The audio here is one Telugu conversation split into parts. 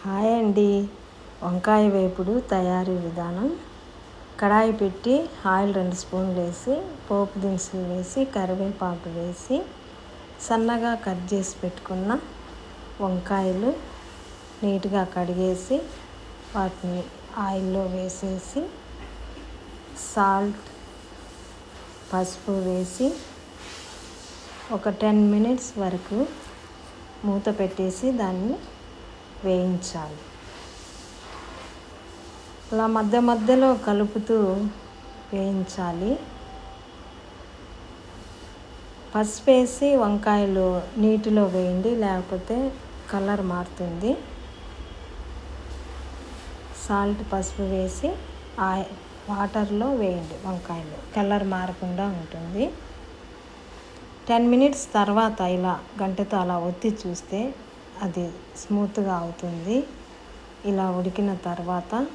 హాయ్ అండి. వంకాయ వేపుడు తయారీ విధానం. కడాయి పెట్టి ఆయిల్ రెండు స్పూన్లు వేసి పోపు దినుసులు వేసి కరివేపాకు వేసి సన్నగా కట్ చేసి పెట్టుకున్న వంకాయలు నీట్గా కడిగేసి వాటిని ఆయిల్లో వేసేసి సాల్ట్ పసుపు వేసి ఒక టెన్ మినిట్స్ వరకు మూత పెట్టేసి దాన్ని వేయించాలి. అలా మధ్య మధ్యలో కలుపుతూ వేయించాలి. పసుపు వేసి వంకాయలు నీటిలో వేయండి లేకపోతే కలర్ మారుతుంది. సాల్ట్ పసుపు వేసి ఆ వాటర్లో వేయండి వంకాయలు. కలర్ మారకుండా ఉంటుంది. టెన్ మినిట్స్ తర్వాత ఇలా గంటతో అలా ఒత్తి చూస్తే అది స్మూత్గా అవుతుంది. ఇలా ఉడికిన తర్వాత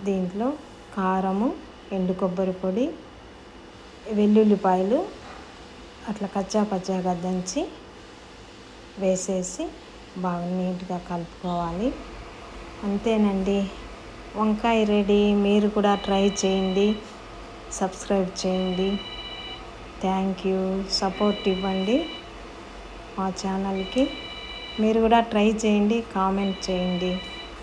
దీంట్లో కారము ఎండు కొబ్బరి పొడి వెల్లుల్లిపాయలు అట్లా కచ్చా పచ్చాగా దంచి వేసేసి బాగా నీట్గా కలుపుకోవాలి. అంతేనండి. వంకాయ రెడీ. మీరు కూడా ట్రై చేయండి. సబ్స్క్రైబ్ చేయండి. Thank you. సపోర్ట్ ఇవ్వండి మా ఛానల్కి. మీరు కూడా ట్రై చేయండి కామెంట్ చేయండి.